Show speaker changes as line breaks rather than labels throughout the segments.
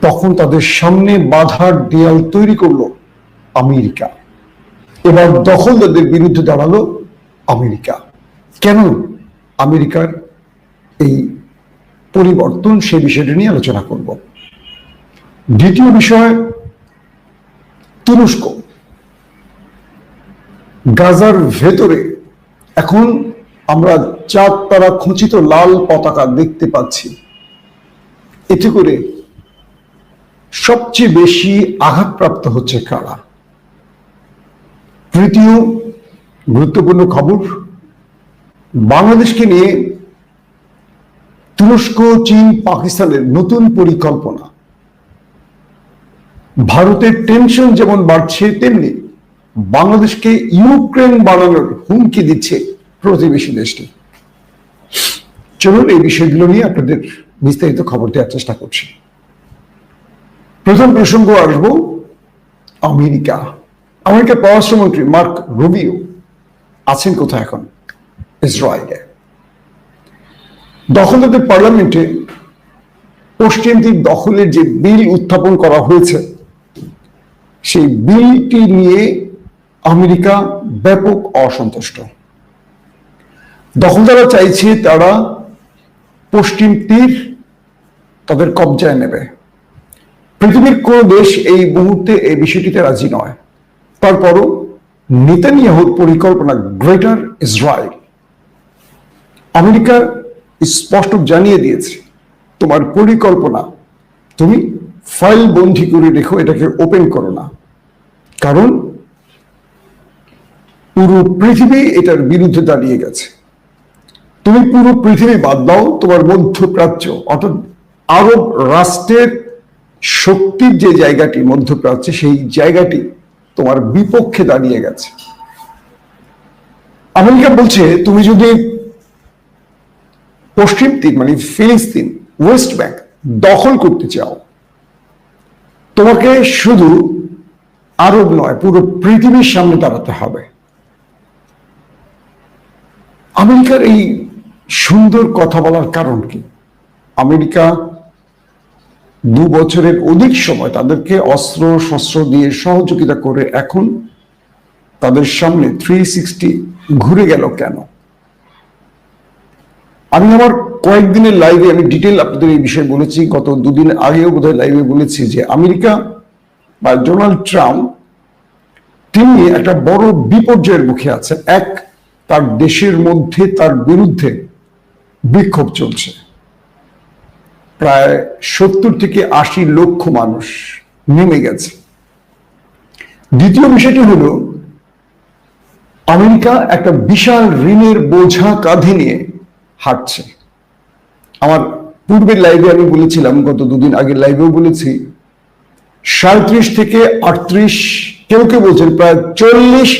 তখন তাদের সামনে বাধার দেয়াল তৈরি করল আমেরিকা। এবার দখলদারদের বিরুদ্ধে দাঁড়াল আমেরিকা। কেন আমেরিকার এই পরিবর্তন সে বিষয়টি নিয়ে আলোচনা করব। দ্বিতীয় বিষয়, তুরস্ক। গাজার ভেতরে এখন আমরা চাঁদ তারা খচিত লাল পতাকা দেখতে পাচ্ছি। এতে করে সবচেয়ে বেশি আঘাতপ্রাপ্ত হচ্ছে কারা? তৃতীয় গুরুত্বপূর্ণ খবর, বাংলাদেশকে নিয়ে তুরস্ক, চীন, পাকিস্তানের নতুন পরিকল্পনা। ভারতের টেনশন যেমন বাড়ছে, তেমনি বাংলাদেশকে ইউক্রেন বানানোর হুমকি দিচ্ছে প্রতিবেশী দেশটি। চলুন এই বিষয়গুলো নিয়ে আপনাদের বিস্তারিত খবর দেওয়ার চেষ্টা করছি। প্রথম প্রসঙ্গ আসব আমেরিকা। আমেরিকার পররাষ্ট্রমন্ত্রী মার্ক রুবিও আছেন কোথায় এখন? ইসরায়েলে। দখলদারদের পার্লামেন্টে পশ্চিম দিক দখলের যে বিল উত্থাপন করা হয়েছে, সেই বিলটি নিয়ে আমেরিকা ব্যাপক অসন্তুষ্ট। দখলদাররা চাইছে তারা পশ্চিম তীর তাদের কবজায় নেবে। পৃথিবীর কোন দেশ এই মুহূর্তে এই বিষয়টিতে রাজি নয়। তারপরও নেতানিয়াহুর পরিকল্পনা গ্রেটার ইসরায়েল। আমেরিকা স্পষ্ট জানিয়ে দিয়েছে, তোমার পরিকল্পনা তুমি ফাইল বন্ধি করে রেখো, এটাকে ওপেন করো না। কারণ পুরো পৃথিবী এটার বিরুদ্ধে দাঁড়িয়ে গেছে। তুমি পুরো পৃথিবী বাদ দাও, তোমার মধ্যপ্রাচ্য অর্থাৎ আরব রাষ্ট্রের শক্তির যে জায়গাটি মধ্যপ্রাচ্যে, সেই জায়গাটি তোমার বিপক্ষে দাঁড়িয়ে গেছে। আমেরিকা বলছে, তুমি যদি পশ্চিম তীর মানে ফিলিস্তিন, ওয়েস্ট ব্যাংক দখল করতে চাও, তোমাকে শুধু আরব নয়, পুরো পৃথিবীর সামনে দাঁড়াতে হবে। আমেরিকার এই সুন্দর কথা বলার কারণ কি? আমেরিকা দু বছরের অধিক সময় তাদেরকে অস্ত্র, শস্ত্র দিয়ে সহযোগিতা করে এখন তাদের সামনে থ্রি সিক্সটি ঘুরে গেল কেন? আমি আমার কয়েকদিনের লাইভে আমি ডিটেল আপনাদের এই বিষয়ে বলেছি। গত দুদিন আগেও বোধহয় লাইভে বলেছি যে আমেরিকা বা ডোনাল্ড ট্রাম্প, তিনি একটা বড় বিপর্যয়ের মুখে আছেন। এক, তার দেশের মধ্যে তার বিরুদ্ধে বিক্ষোভ চলছে। প্রায় সত্তর থেকে আশি লক্ষ মানুষ নেমে গেছে। দ্বিতীয় বিষয়টি হলো, আমেরিকা একটা বিশাল ঋণের বোঝা কাঁধে নিয়ে হাঁটছে। আমার পূর্বের লাইভে আমি বলেছিলাম, গত দুদিন আগের লাইভেও বলেছি সাঁত্রিশ থেকে আটত্রিশ কেউ কেউ বলছেন প্রায় চল্লিশ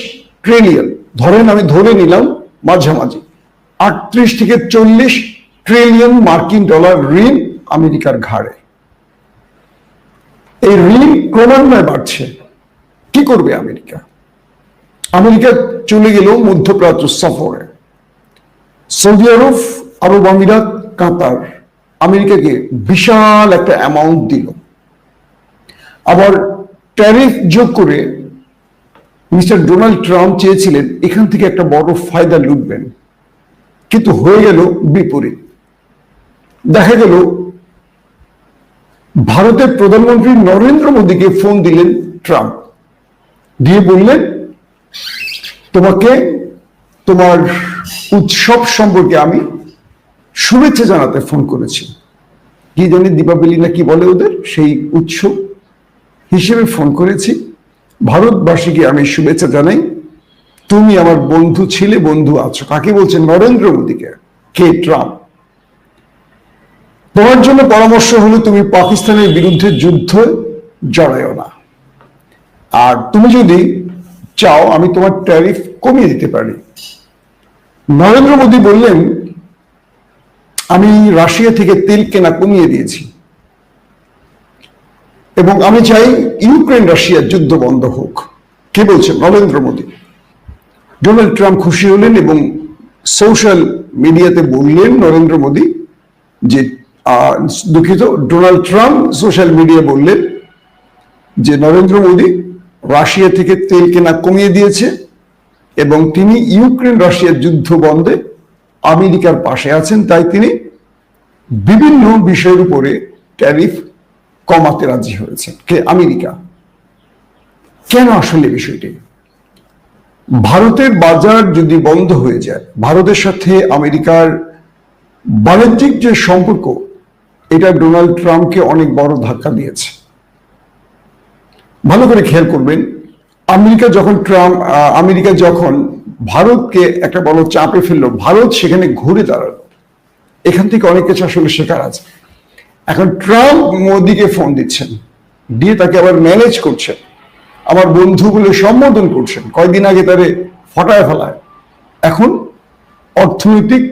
ট্রিলিয়ন ধরেন আমি ধরে নিলাম মাঝামাঝি, আটত্রিশ থেকে চল্লিশ ট্রিলিয়ন মার্কিন ডলার ঋণ আমেরিকার ঘাড়ে। এই ঋণ ক্রমান্বয়ে বাড়ছে। কি করবে আমেরিকা? আমেরিকা চলে গেল মধ্যপ্রাচ্য সফরে। সৌদি আরব আরব আমিরাত, কাতার আমেরিকাকে বিশাল একটা অ্যামাউন্ট দিল। আবার ট্যারিফ যোগ করে মিস্টার ডোনাল্ড ট্রাম্প চেয়েছিলেন, এখান থেকে একটা বড় ফায়দা লুটবেন। কিন্তু হয়ে গেল বিপরীত। দেখা গেল ভারতের প্রধানমন্ত্রী নরেন্দ্র মোদীকে ফোন দিলেন ট্রাম্প। দিয়ে বললেন, তোমাকে, তোমার উৎসব সম্পর্কে আমি শুভেচ্ছা জানাতে ফোন করেছি। কি জানি দীপাবলি না কি বলে ওদের, সেই উৎসব হিসেবে ফোন করেছি। ভারতবাসীকে আমি শুভেচ্ছা জানাই। তুমি আমার বন্ধু ছিলে, বন্ধু আছো। কাকে বলছেন নরেন্দ্র মোদীকে? কে? ট্রাম্প। তোমার জন্য পরামর্শ হলো তুমি পাকিস্তানের বিরুদ্ধে যুদ্ধ জড়ায়ও না। আর তুমি যদি চাও আমি তোমার ট্যারিফ কমিয়ে দিতে পারি। নরেন্দ্র মোদী বললেন, আমি রাশিয়া থেকে তেল কেনা কমিয়ে দিয়েছি। এবং আমি চাই ইউক্রেন রাশিয়ার যুদ্ধ বন্ধ হোক। কে বলছেন নরেন্দ্র মোদী? ডোনাল্ড ট্রাম্প খুশি হলেন এবং সোশ্যাল মিডিয়াতে বললেন নরেন্দ্র মোদী যে দুঃখিত, ডোনাল্ড ট্রাম্প সোশ্যাল মিডিয়া বললেন যে নরেন্দ্র মোদী রাশিয়া থেকে তেল কেনা কমিয়ে দিয়েছে এবং তিনি ইউক্রেন রাশিয়ার যুদ্ধ বন্ধে আমেরিকার পাশে আছেন। তাই তিনি বিভিন্ন বিষয়ের উপরে ট্যারিফ কমাতে রাজি হয়েছে কে? আমেরিকা। কেন আসলে বিষয়টি? ভারতের বাজার যদি বন্ধ হয়ে যায়, ভারতের সাথে আমেরিকার বাণিজ্যিক যে সম্পর্ক এটা ডোনাল্ড ট্রাম্পকে অনেক বড় ধাক্কা দিয়েছে। ভালো করে খেয়াল করবেন, আমেরিকা যখন ট্রাম্প আমেরিকা যখন ভারতকে একটা বড় চাপে ফেলল, ভারত সেখানে ঘুরে দাঁড়াল। এখান থেকে অনেক কিছু আসলে শেখার আছে। এখন ট্রাম্প মোদিকে ফোন দিচ্ছেন, দিয়ে তাকে আবার ম্যানেজ করছেন আমার বন্ধু বলে সম্বোধন করছেন। কয়েকদিন আগে তারে ফটায় ফেলায়। এখন অর্থনৈতিক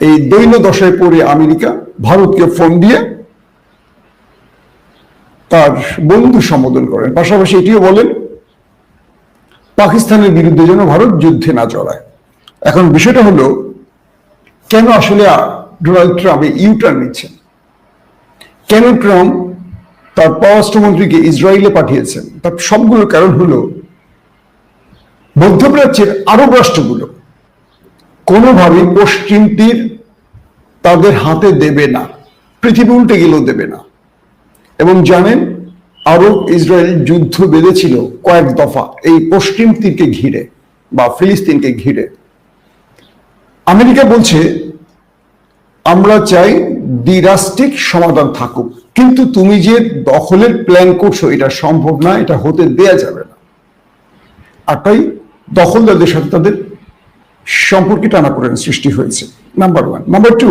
এই দৈন্য দশায় পড়ে আমেরিকা ভারতকে ফোন দিয়ে তার বন্ধু সম্বোধন করেন। পাশাপাশি এটিও বলেন, পাকিস্তানের বিরুদ্ধে যেন ভারত যুদ্ধে না চড়ায় এখন বিষয়টা হলো, কেন আসলে ডোনাল্ড ট্রাম্প এই ইউটার্ন নিচ্ছেন? কেন ট্রাম্প তার পররাষ্ট্রমন্ত্রীকে ইসরায়েলে পাঠিয়েছেন? তার সবগুলো কারণ হলো, মধ্যপ্রাচ্যের আরব রাষ্ট্রগুলো কোনোভাবেই পশ্চিম তীর তাদের হাতে দেবে না। পৃথিবী উল্টে গেলেও দেবে না। এবং জানেন, আরব ইসরায়েল যুদ্ধ বেঁধেছিল কয়েক দফা এই পশ্চিম তীরকে ঘিরে বা ফিলিস্তিনকে ঘিরে। আমেরিকা বলছে, আমরা চাই দ্বিরাষ্ট্রিক সমাধান থাকুক। কিন্তু তুমি যে দখলের প্ল্যান করছ, এটা সম্ভব না, এটা হতে দেয়া যাবে না। আর তাই দখলদারদের সাথে তাদের সম্পর্কে টানাপোড়েন সৃষ্টি হয়েছে নাম্বার ওয়ান নাম্বার টু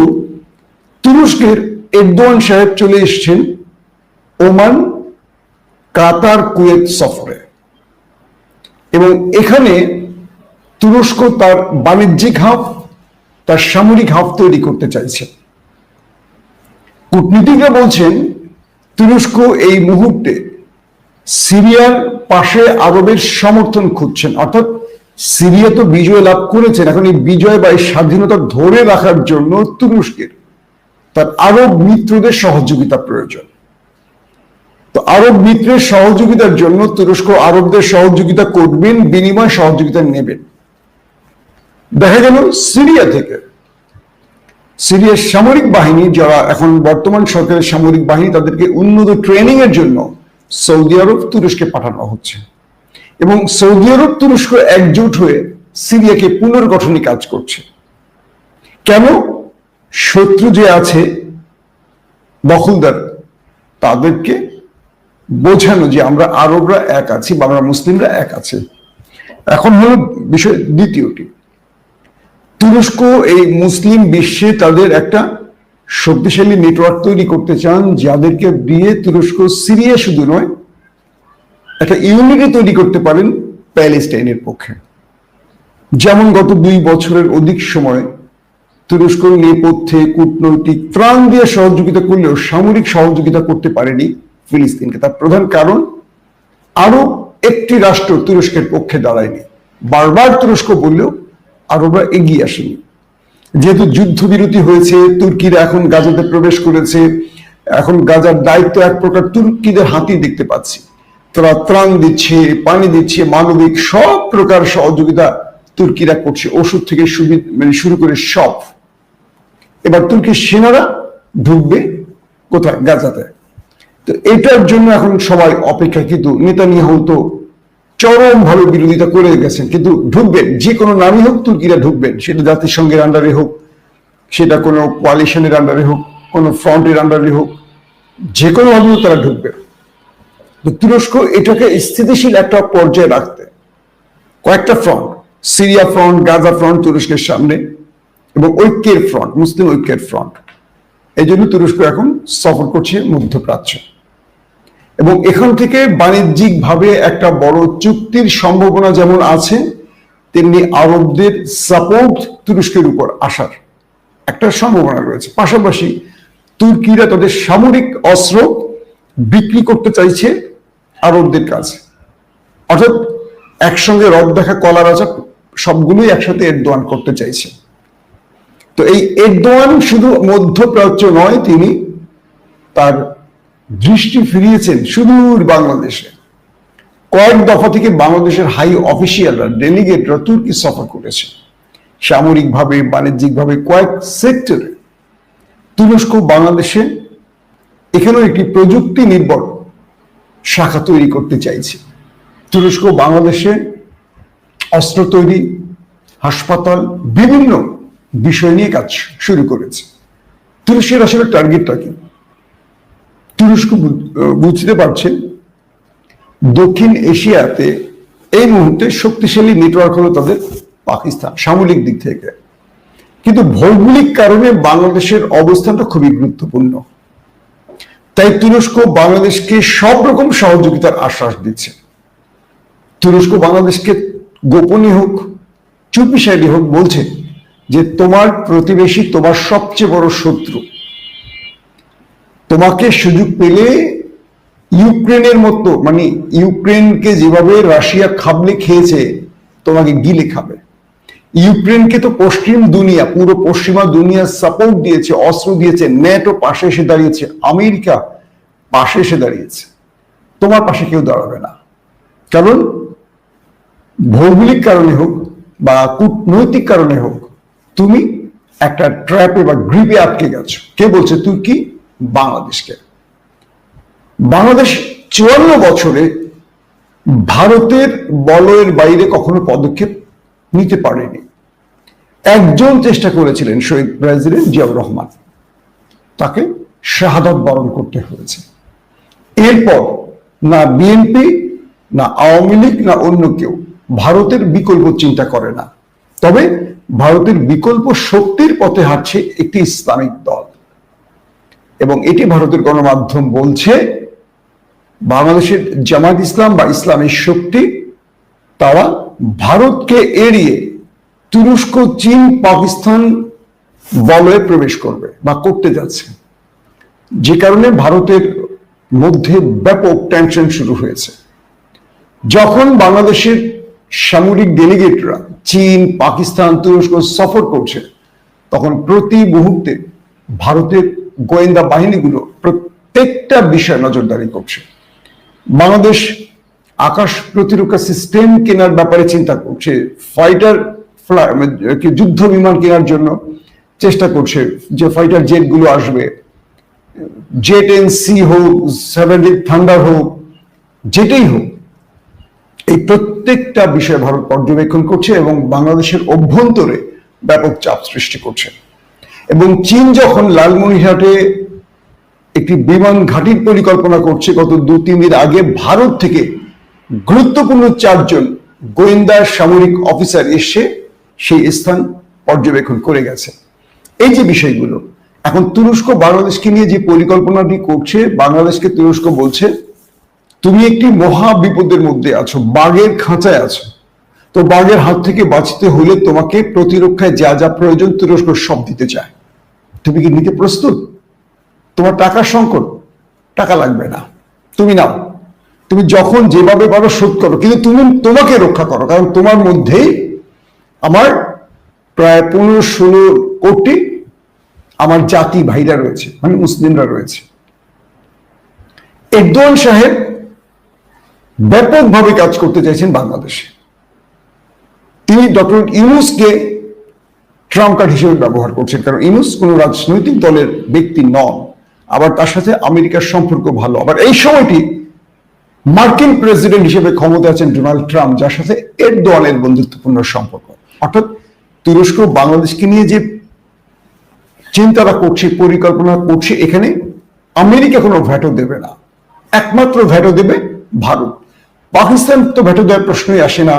তুরস্কের এরদোয়ান সাহেব চলে এসেছেন ওমান, কাতার, কুয়েত সফরে। এবং এখানে তুরস্ক তার বাণিজ্যিক হাব তার সামরিক হাব তৈরি করতে চাইছে। কূটনীতিকরা বলছেন, তুরস্ক এই মুহূর্তে সিরিয়ার পাশে আরবের সমর্থন খুঁজছেন, অর্থাৎ সিরিয়া তো বিজয় লাভ করেছেন এখন এই বিজয় বা এই স্বাধীনতা ধরে রাখার জন্য তুরস্কের তার আরব মিত্রদের সহযোগিতা প্রয়োজন। তো আরব মিত্রের সহযোগিতার জন্য তুরস্ক আরবদের সহযোগিতা করবেন, বিনিময় সহযোগিতা নেবেন। দেখা গেল সিরিয়া থেকে। সিরিয়ার সামরিক বাহিনী যারা এখন বর্তমান সরকারের সামরিক বাহিনী, তাদেরকে উন্নত ট্রেনিং এর জন্য সৌদি আরব তুরস্কে পাঠানো হচ্ছে। এবং সৌদি আরব তুরস্ক একজোট হয়ে সিরিয়াকে পুনর্গঠনে কাজ করছে। কেন? শত্রু যে আছে, দখলদার, তাদেরকে বোঝানো যে আমরা আরবরা এক আছি বা আমরা মুসলিমরা এক আছে। এখন হলো বিষয় দ্বিতীয়টি। তুরস্ক এই মুসলিম বিশ্বে তাদের একটা শক্তিশালী নেটওয়ার্ক তৈরি করতে চান, যাদেরকে দিয়ে তুরস্ক সিরিয়া শুধু নয় একটা ইউনিটি তৈরি করতে পারেন প্যালেস্টাইনের পক্ষে। যেমন গত দুই বছরের অধিক সময় তুরস্ক, নেপথ্যে কূটনৈতিক ত্রাণ দিয়ে সহযোগিতা করলেও সামরিক সহযোগিতা করতে পারেনি ফিলিস্তিনকে। তার প্রধান কারণ আরও একটি রাষ্ট্র তুরস্কের পক্ষে দাঁড়ায়নি। বারবার তুরস্ক বললেও আরবরা এগিয়ে আসেনি। যেহেতু যুদ্ধবিরতি হয়েছে, তুর্কিরা এখন গাজাতে প্রবেশ করেছে, এখন গাজার দায়িত্ব এক প্রকার তুর্কিদের হাতেই দেখতে পাচ্ছি। তারা ত্রাণ দিচ্ছে, পানি দিচ্ছে, মানবিক সব প্রকার সহযোগিতা তুর্কিরা করছে। ওষুধ থেকে মানে শুরু করে সব। এবার তুর্কির সেনারা ঢুকবে কোথায়? গাজাতে। তো এটার জন্য এখন সবাই অপেক্ষা, কিন্তু নেতানিয়াহু তো চরম ভাবে বিরোধিতা করে গেছেন, কিন্তু ঢুকবেন, যে কোনো নামই হোক তুর্কিরা ঢুকবেন, সেটা জাতিসংঘের আন্ডারে হোক, সেটা কোনো কোয়ালিশনের আন্ডারে হোক, কোনো ফ্রন্টের আন্ডারে হোক, যে কোনো ভাবে তারা ঢুকবে। তুরস্ক এটাকে স্থিতিশীল একটা পর্যায়ে রাখতে। কয়েকটা front Syria front Gaza front তুরস্কের সামনে এবং ঐক্যের ফ্রন্ট মুসলিম ঐক্যের ফ্রন্ট এই জন্য তুরস্ক এখন সফর করছে মধ্যপ্রাচ্য। এবং এখান থেকে বাণিজ্যিক ভাবে একটা বড় চুক্তির সম্ভাবনা যেমন আছে, তেমনি আরবদের সাপোর্ট তুরস্কের উপর আসার একটা সম্ভাবনা রয়েছে। পাশাপাশি তুর্কিরা তাদের সামরিক অস্ত্র বিক্রি করতে চাইছে আরবদের কাছে অর্থাৎ একসঙ্গে রদ দেখা কলার আচার সবগুলোই একসাথে এর দোয়ান করতে চাইছে। তো এই এরদোয়ান শুধু মধ্যপ্রাচ্য নয়, তিনি তার দৃষ্টি ফিরিয়েছেন সুদূর বাংলাদেশে। কয়েক দফা থেকে বাংলাদেশের হাই অফিসিয়ালরা, ডেলিগেটরা তুর্কি সফর করেছে। সামরিকভাবে, বাণিজ্যিকভাবে কয়েক সেক্টরে তুরস্ক, বাংলাদেশে এখানেও একটি প্রযুক্তি নির্ভর শাখা তৈরি করতে চাইছে। তুরস্ক, বাংলাদেশে অস্ত্র তৈরি, হাসপাতাল, বিভিন্ন বিষয় নিয়ে কাজ শুরু করেছে। তুরস্কের আসলে টার্গেটটা কি? তুরস্ক বুঝতে পারছে দক্ষিণ এশিয়াতে এই মুহূর্তে শক্তিশালী নেটওয়ার্ক হলো তাদের পাকিস্তান, সামরিক দিক থেকে। কিন্তু ভৌগোলিক কারণে বাংলাদেশের অবস্থানটা খুবই গুরুত্বপূর্ণ। তাই তুরস্ক বাংলাদেশকে সব রকম সহযোগিতার আশ্বাস দিচ্ছে। তুরস্ক বাংলাদেশকে গোপনে হোক চুপিসাইডি হোক, বলছে যে তোমার প্রতিবেশী তোমার সবচেয়ে বড় শত্রু। তোমাকে সুযোগ পেলে ইউক্রেনের মতো মানে ইউক্রেনকে যেভাবে রাশিয়া খাবলে খেয়েছে, তোমাকে গিলে খাবে। ইউক্রেনকে তো পশ্চিম দুনিয়া, পুরো পশ্চিমা দুনিয়া সাপোর্ট দিয়েছে, অস্ত্র দিয়েছে নেটো পাশে এসে দাঁড়িয়েছে, আমেরিকা পাশে এসে দাঁড়িয়েছে। তোমার পাশে কেউ দাঁড়াবে না। কারণ ভৌগোলিক কারণে হোক বা কূটনৈতিক কারণে হোক, তুমি একটা ট্র্যাপে বা গ্রিপে আটকে গেছো। কে বলছে? তুই কি বাংলাদেশকে। বাংলাদেশ চুয়ান্ন বছরে ভারতের বলয়ের বাইরে কখনো পদক্ষেপ নিতে পারেনি। একজন চেষ্টা করেছিলেন শহীদ প্রেসিডেন্ট জিয়াউর রহমান। তাকে শাহাদত বরণ করতে হয়েছে। এরপর না বিএনপি, না আওয়ামী লীগ, না অন্য কেউ ভারতের বিকল্প চিন্তা করে না। তবে ভারতের বিকল্প শক্তির পথে হাঁটছে একটি ইসলামিক দল। এবং এটি ভারতের গণমাধ্যম বলছে, বাংলাদেশের জামাত ইসলাম বা ইসলামী শক্তি, তারা ভারতকে এড়িয়ে তুরস্ক, চীন, পাকিস্তান বলয়ে প্রবেশ করবে বা করতে যাচ্ছে। যে কারণে ভারতের মধ্যে ব্যাপক টেনশন শুরু হয়েছে। যখন বাংলাদেশের সামরিক ডেলিগেটরা চীন, পাকিস্তান, তুরস্ক সফর করছে, তখন প্রতি মুহূর্তে ভারতের গোয়েন্দা বাহিনীগুলো প্রত্যেকটা বিষয়ে নজরদারি করছে। বাংলাদেশ আকাশ প্রতিরক্ষা সিস্টেম কেনার ব্যাপারে চিন্তা করছে। ফাইটার যুদ্ধ বিমান কেনার জন্য চেষ্টা করছে যে ফাইটার জেটগুলো আসবে। জেট এন সি হোক সেভেন থান্ডার হোক, যেটাই হোক, এই প্রত্যেকটা বিষয়ে ভারত পর্যবেক্ষণ করছে এবং বাংলাদেশের অভ্যন্তরে ব্যাপক চাপ সৃষ্টি করছে। এবং চীন যখন লালমনিরহাটে একটি বিমান ঘাটির পরিকল্পনা করছে, গত দু তিন দিন আগে ভারত থেকে গুরুত্বপূর্ণ চারজন গোয়েন্দা সামরিক অফিসার এসে সেই স্থান পর্যবেক্ষণ করে গেছে। এই যে বিষয়গুলো, এখন তুরস্ক বাংলাদেশকে নিয়ে যে পরিকল্পনাটি করছে, বাংলাদেশকে তুরস্ক বলছে, তুমি একটি মহা বিপদের মধ্যে আছো, বাঘের খাঁচায় আছো। তো বাঘের হাত থেকে বাঁচতে হলে তোমাকে প্রতিরক্ষায় যা যা প্রয়োজন তুরস্ক সব দিতে চায়। তুমি কি নিতে প্রস্তুত? তোমার টাকার সংকট? টাকা লাগবে না। তুমি নাও। তুমি যখন যেভাবে পারো শোধ করো। কিন্তু তুমি তোমাকে রক্ষা করো, কারণ তোমার মধ্যেই আমার প্রায় পনেরো ষোলো কোটি আমার জাতি ভাইরা রয়েছে মানে মুসলিমরা রয়েছে। এরদোয়ান সাহেব ব্যাপকভাবে কাজ করতে চাইছেন বাংলাদেশে। তিনি ডক্টর ইউনুসকে ট্রাম্প কার্ড হিসেবে ব্যবহার করছেন, কারণ ইউনুস কোন রাজনৈতিক দলের ব্যক্তি নন। আবার তার সাথে আমেরিকার সম্পর্ক ভালো। আবার এই সময়টি মার্কিন প্রেসিডেন্ট হিসেবে ক্ষমতা আছেন ডোনাল্ড ট্রাম্প, যার সাথে এরদোয়ানের বন্ধুত্বপূর্ণ সম্পর্ক। অর্থাৎ তুরস্ক বাংলাদেশকে নিয়ে যে চিন্তাটা করছে, পরিকল্পনা করছে, এখানে আমেরিকা কোনো ভ্যাটো দেবে না। একমাত্র ভ্যাটো দেবে ভারত। পাকিস্তান তো ভ্যাটো দেওয়ার প্রশ্নই আসে না,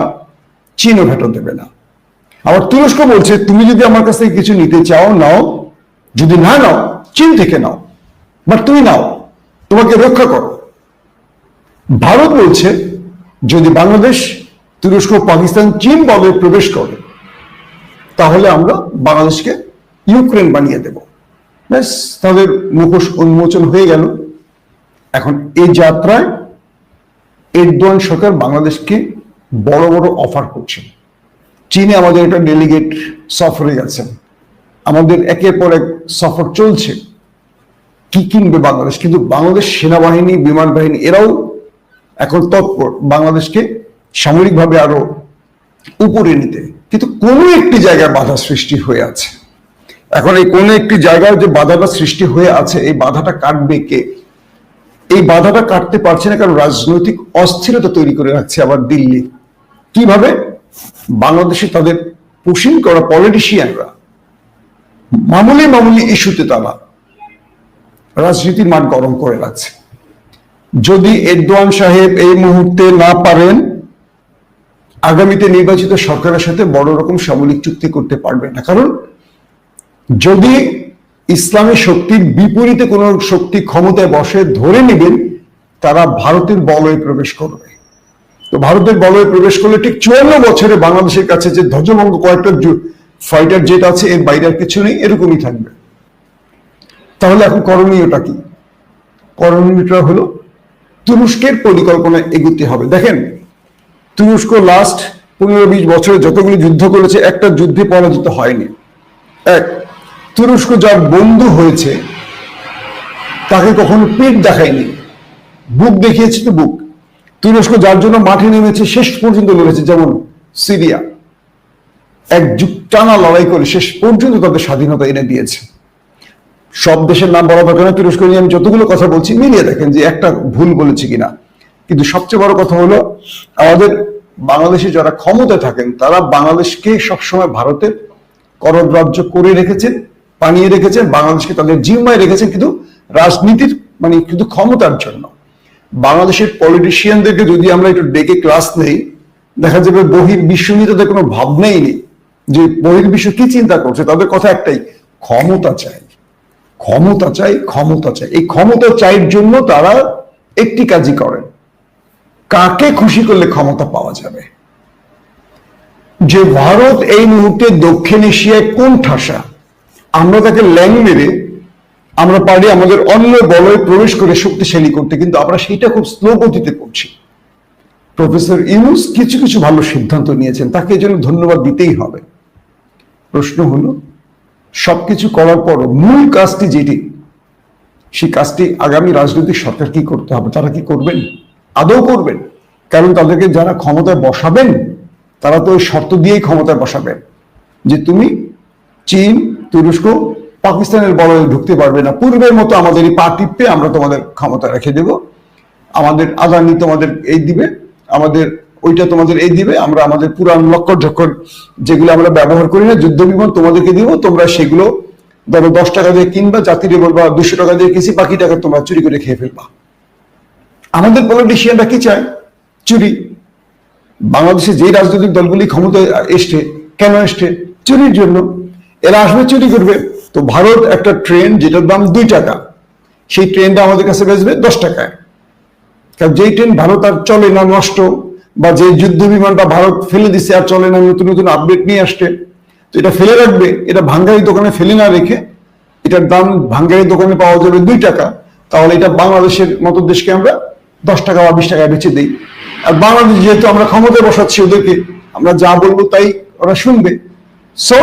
চীনও ভ্যাটো দেবে না। আবার তুরস্ক বলছে, তুমি যদি আমার কাছ থেকে কিছু নিতে চাও, নাও। যদি না নাও, চীন থেকে নাও। বাট তুমি নাও, তোমাকে রক্ষা করো। ভারত বলছে, যদি বাংলাদেশ, তুরস্ক, পাকিস্তান, চীন বলে প্রবেশ করে তাহলে আমরা বাংলাদেশকে ইউক্রেন বানিয়ে দেব। ব্যাস, তাদের মুখোশ উন্মোচন হয়ে গেল। এখন এই যাত্রায় এরদোয়ান সরকার বাংলাদেশকে বড় বড় অফার করছে। চীনে আমাদের একটা ডেলিগেট সফরে গেছেন। আমাদের একের পর এক সফর চলছে। কি কিনবে বাংলাদেশ? কিন্তু বাংলাদেশ সেনাবাহিনী, বিমান বাহিনী, এরাও এখন তৎপর। বাংলাদেশকে সামরিকভাবে আরও উপরে নিতে। কিন্তু কোনো একটি জায়গায় বাধা সৃষ্টি হয়ে আছে। এখন এই কোনো একটি জায়গায় যে বাধাটা সৃষ্টি হয়ে আছে, এই বাধাটা কাটবে কে? এই বাধাটা কাটতে পারছে না কারণ রাজনৈতিক অস্থিরতা তৈরি করে রাখছে আবার দিল্লি। কীভাবে? বাংলাদেশে তাদের পুশিং করা পলিটিশিয়ানরা মামুলি মামুলি ইস্যুতে তারা রাজনীতির মান গরম করে রাখছে। যদি এরদোয়ান সাহেব এই মুহূর্তে না পারেন আগামীতে নির্বাচিত সরকারের সাথে বড় রকম সামরিক চুক্তি করতে পারবে না। কারণ যদি ইসলামী শক্তির বিপরীতে কোন শক্তি ক্ষমতায় বসে ধরে নেবেন, তারা ভারতের বলয়ে প্রবেশ করবে। তো ভারতের বলয়ে প্রবেশ করলে ঠিক চুয়ান্ন বছরে বাংলাদেশের কাছে যে ধ্বজভঙ্গ কয়েকটা ফাইটার জেট আছে, এর বাইরে আর কিছু নেই, এরকমই থাকবে। তাহলে এখন করণীয়টা কি? করণীয়টা হলো তুরস্কের পরিকল্পনা এগুতে হবে। দেখেন তুরস্ক লাস্ট পনেরো বিশ বছরে যতগুলো যুদ্ধ করেছে, একটা যুদ্ধে পরাজিত হয়নি। এক, তুরস্ক যার বন্ধু হয়েছে, তাকে কখনো পেট দেখায়নি। বুক দেখিয়েছে তো বুক। তুরস্ক যার জন্য মাঠে নেমেছে, শেষ পর্যন্ত লড়েছে যেমন সিরিয়া। এক টানা লড়াই করে শেষ পর্যন্ত তাদের স্বাধীনতা এনে দিয়েছে। সব দেশের নাম বলা দরকার তুরস্ক নিয়ে আমি যতগুলো কথা বলছি, মিলিয়ে দেখেন যে একটা ভুল বলেছি কিনা। কিন্তু সবচেয়ে বড় কথা হলো, আমাদের বাংলাদেশে যারা ক্ষমতায় থাকেন, তারা বাংলাদেশকে সবসময় ভারতের করগ্রাহ্য করে রেখেছেন, বানিয়ে রেখেছেন, বাংলাদেশকে তাদের জিম্মায় রেখেছেন কিন্তু রাজনীতির মানে কিন্তু ক্ষমতার জন্য। বাংলাদেশের পলিটিশিয়ানদেরকে যদি আমরা একটু ডেকে ক্লাস নেই, দেখা যাবে বহির বিশ্ব নিয়ে তাদের কোনো ভাবনাই নেই যে বহির্বিশ্ব কি চিন্তা করছে, তাদের কথা একটাই, ক্ষমতা চাই। ক্ষমতা চাই ক্ষমতা চাই। এই ক্ষমতা চাইয়ের জন্য তারা একটি কাজই করেন। কাকে খুশি করলে ক্ষমতা পাওয়া যাবে? যে ভারত এই মুহূর্তে দক্ষিণ এশিয়ায় কোন ঠাসা? আমরা তাকে ল্যাং মেরে আমরা পারি আমাদের অন্য বলয়ে প্রবেশ করে শক্তিশালী করতে, কিন্তু আমরা সেইটা খুব স্লো গতিতে করছি। প্রফেসর ইউনুস কিছু কিছু ভালো সিদ্ধান্ত নিয়েছেন, তাকে এই জন্য ধন্যবাদ দিতেই হবে। প্রশ্ন হলো, সবকিছু করার পর মূল কাজটি যেটি, সেই কাজটি আগামী রাজনৈতিক সরকার কি করতে হবে, তারা কি করবেন? আদৌ করবেন। কারণ তাদেরকে যারা ক্ষমতায় বসাবেন, তারা তো ওই শর্ত দিয়েই ক্ষমতায় বসাবেন যে তুমি চীন, তুরস্ক, পাকিস্তানের বড় ঢুকতে পারবে না। পূর্বের মতো আমাদের এই পা টিপে আমরা তোমাদের ক্ষমতা রেখে দেব। আমাদের আদানি তোমাদের এই দিবে, আমাদের ওইটা তোমাদের এই দিবে, আমরা আমাদের পুরান লক্কর ঝক্কর যেগুলো আমরা ব্যবহার করি না যুদ্ধ বিমান তোমাদেরকে দিব, তোমরা সেগুলো ধরো দশ টাকা দিয়ে কিনবা, জাতিরে বলবা দুশো টাকা দিয়ে কিনছি, বাকি টাকা তোমরা চুরি করে খেয়ে ফেলবা। আমাদের পলিটিশিয়ানরা কি চায়? চুরি। বাংলাদেশে যে রাজনৈতিক দলগুলি ক্ষমতায় এসছে, কেন এসছে? চুরির জন্য। এরা আসবে চুরি করবে। তো ভারত একটা ট্রেন, যেটার দাম দুই টাকা। সেই ট্রেনটা আমাদের কাছে বেচবে দশ টাকায়। কারণ যেই ট্রেন ভারত আর চলে না নষ্ট, বা যে যুদ্ধ বিমানটা ভারত ফেলে দিছে আর চলে না, নতুন নতুন আপডেট নিয়ে আসছে, তো এটা ফেলে রাখবে। এটা ভাঙ্গারি দোকানে ফেলে না রেখে এটার দাম ভাঙ্গারি দোকানে পাওয়া যাবে দুই টাকা। তাহলে এটা বাংলাদেশের মতো দেশকে আমরা দশ টাকা বা বিশ টাকায় বেচে দিই। আর বাংলাদেশ যেহেতু আমরা ক্ষমতায় বসাচ্ছি ওদেরকে, আমরা যা বলব তাই ওরা শুনবে। সো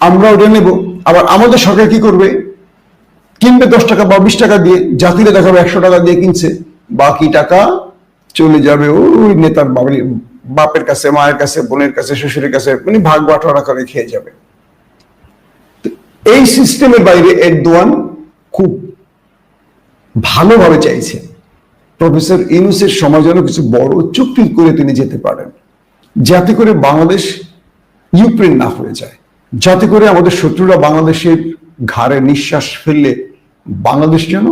আমরা ওটা নেব। আবার আমাদের সরকার কি করবে? কিনবে দশ টাকা বা বিশ টাকা দিয়ে, জাতিরে দেখাবে একশো টাকা দিয়ে কিনছে। বাকি টাকা চলে যাবে ওই নেতার বাবার বাপের কাছে, মায়ের কাছে, বোনের কাছে, শ্বশুরের কাছে মানে ভাগ বাটোয়ারা করে খেয়ে যাবে। এই সিস্টেমের বাইরে এর দোয়ান খুব ভালোভাবে চাইছে। প্রফেসর ইউনুসের সময় যেন কিছু বড় চুক্তি করে তিনি যেতে পারেন, যাতে করে বাংলাদেশ ইউক্রেন না হয়ে যায়, যাতে করে আমাদের শত্রুরা বাংলাদেশের ঘাড়ে নিঃশ্বাস ফেললে বাংলাদেশ যেন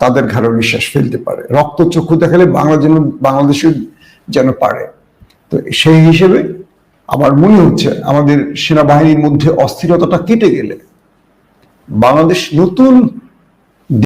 তাদের ঘাড়ে নিঃশ্বাস ফেলতে পারে রক্ত চক্ষু দেখালে বাংলা যেন বাংলাদেশের যেন পারে। তো সেই হিসেবে আমার মনে হচ্ছে আমাদের সেনাবাহিনীর মধ্যে অস্থিরতাটা কেটে গেলে বাংলাদেশ নতুন